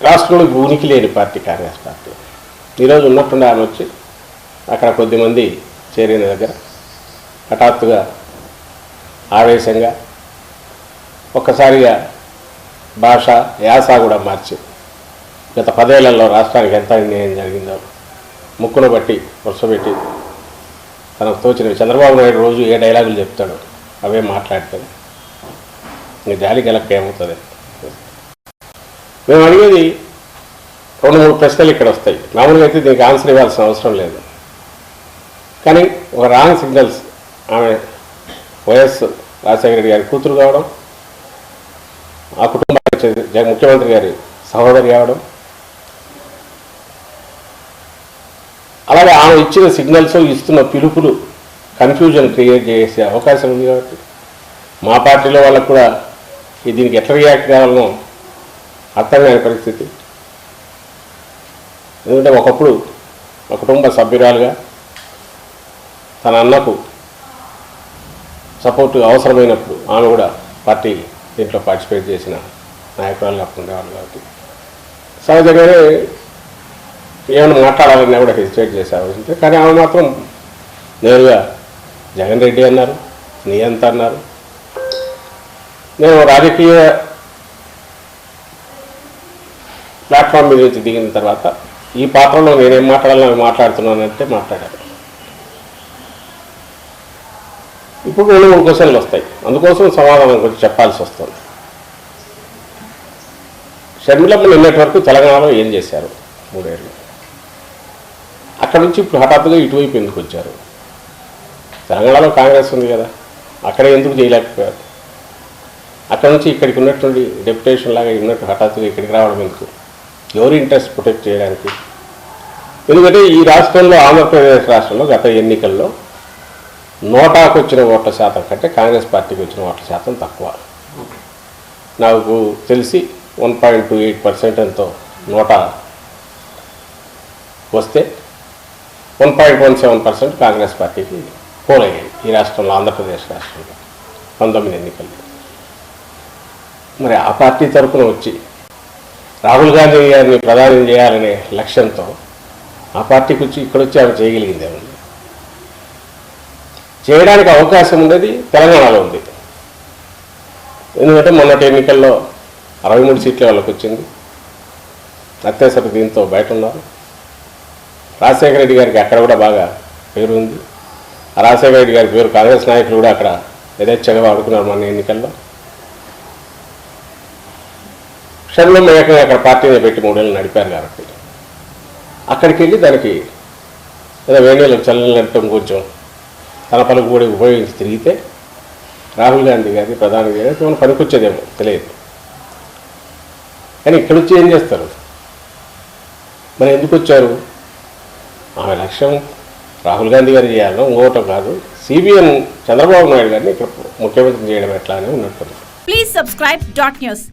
రాష్ట్రంలో ఉనికి లేని పార్టీ కాంగ్రెస్ పార్టీ. ఈరోజు ఉన్నట్టుండి ఆమె వచ్చి అక్కడ కొద్దిమంది చేరిన దగ్గర హఠాత్తుగా ఆవేశంగా ఒక్కసారిగా భాష యాస కూడా మార్చి గత పదేళ్ళలో రాష్ట్రానికి ఎంత అన్యాయం జరిగిందో ముక్కును బట్టి వరుసపెట్టి తనకు తోచినవి చంద్రబాబు నాయుడు రోజు ఏ డైలాగులు చెప్తాడు అవే మాట్లాడతాడు ఇంకా జాలి గెలక్క ఏమవుతుంది? మేము అడిగేది రెండు మూడు ప్రశ్నలు ఇక్కడ వస్తాయి. మామూలుగా అయితే దీనికి ఆన్సర్ ఇవ్వాల్సిన అవసరం లేదు. కానీ ఒక రాంగ్ సిగ్నల్స్ ఆమె వైఎస్ రాజశేఖర రెడ్డి గారి కూతురు కావడం ఆ కుటుంబానికి ముఖ్యమంత్రి గారి సహోదరి కావడం అలాగే ఆమె ఇచ్చిన సిగ్నల్స్ ఇస్తున్న పిలుపులు కన్ఫ్యూజన్ క్రియేట్ చేసే అవకాశం ఉంది కాబట్టి మా పార్టీలో వాళ్ళకు కూడా దీనికి ఎట్లా రియాక్ట్ కావాలనో అర్థం కాని పరిస్థితి. ఎందుకంటే ఒకప్పుడు ఒక కుటుంబ సభ్యురాలుగా తన అన్నకు సపోర్ట్ అవసరమైనప్పుడు ఆమె కూడా పార్టీ దీంట్లో పార్టిసిపేట్ చేసిన నాయకురాలు అప్పుడు ఉండేవాళ్ళు కాబట్టి. సహజంగానే ఏమైనా మాట్లాడాలన్నా కూడా హెసిటేట్ చేసే కానీ ఆమె మాత్రం నేరుగా జగన్ రెడ్డి అన్నారు నీ ఎంత అన్నారు. నేను రాజకీయ ప్లాట్ఫామ్ మీద నుంచి దిగిన తర్వాత ఈ పాత్రలో నేనేం మాట్లాడాలని అవి మాట్లాడుతున్నానంటే మాట్లాడాను ఇప్పుడు రెండు మూడు క్వశ్చన్లు వస్తాయి. అందుకోసం సమాధానం కొంచెం చెప్పాల్సి వస్తుంది. షర్మిలమ్మ నిన్నటి వరకు తెలంగాణలో ఏం చేశారు? మూడేళ్ళు. అక్కడ నుంచి ఇప్పుడు హఠాత్తుగా ఇటువైపు ఎందుకు వచ్చారు? తెలంగాణలో కాంగ్రెస్ ఉంది కదా. అక్కడ ఎందుకు చేయలేకపోయారు? అక్కడ నుంచి ఇక్కడికి ఉన్నటువంటి డెప్యుటేషన్ లాగా ఉన్నట్టు హఠాత్తుగా ఇక్కడికి రావడం ఎందుకు? ఎవరి ఇంట్రెస్ట్ ప్రొటెక్ట్ చేయడానికి? ఎందుకంటే ఈ రాష్ట్రంలో ఆంధ్రప్రదేశ్ రాష్ట్రంలో గత ఎన్నికల్లో నోటాకు వచ్చిన ఓట్ల శాతం కంటే కాంగ్రెస్ పార్టీకి వచ్చిన ఓట్ల శాతం తక్కువ. నాకు తెలిసి one point two eight percent ఎంతో నోటా వస్తే one point one seven percent Congress పార్టీకి పోలయ్యాయి ఈ రాష్ట్రంలో ఆంధ్రప్రదేశ్ రాష్ట్రంలో పంతొమ్మిది ఎన్నికల్లో. మరి ఆ పార్టీ తరఫున వచ్చి రాహుల్ గాంధీ గారిని ప్రధానం చేయాలనే లక్ష్యంతో ఆ పార్టీకి వచ్చి ఇక్కడ వచ్చి ఆమె చేయగలిగింది ఏముంది చేయడానికి అవకాశం ఉండేది తెలంగాణలో ఉంది. ఎందుకంటే మొన్నటి ఎన్నికల్లో అరవై మూడు సీట్ల వాళ్ళకి వచ్చింది. అత్యవసర దీంతో బయట ఉన్నారు. రాజశేఖర రెడ్డి గారికి అక్కడ కూడా బాగా పేరు ఉంది. రాజశేఖర రెడ్డి గారి పేరు కాంగ్రెస్ నాయకులు కూడా అక్కడ యథేచ్ఛగా వాడుకున్నారు మన ఎన్నికల్లో. షర్మిలమ్మ ఏకంగా అక్కడ పార్టీని పెట్టి మూడేళ్ళు నడిపారు కాబట్టి. అక్కడికి వెళ్ళి దానికి ఏదో చల్లని చల్లనట్టం కొంచెం తన పలుకు కూడా ఉపయోగించి తిరిగితే రాహుల్ గాంధీ గారి ప్రధాని గారి పనికొచ్చేదేమో తెలియదు. కానీ ఇక్కడ వచ్చి ఏం చేస్తారు? మరి ఎందుకు వచ్చారు? ఆమె లక్ష్యం రాహుల్ గాంధీ గారు చేయాలనో ఇంకోటం కాదు. సిబిఎన్ చంద్రబాబు నాయుడు గారిని ఇక్కడ ముఖ్యమంత్రి చేయడం ఎట్లా అని ఉన్నట్టు ప్లీజ్ సబ్స్క్రైబ్ డాట్ న్యూస్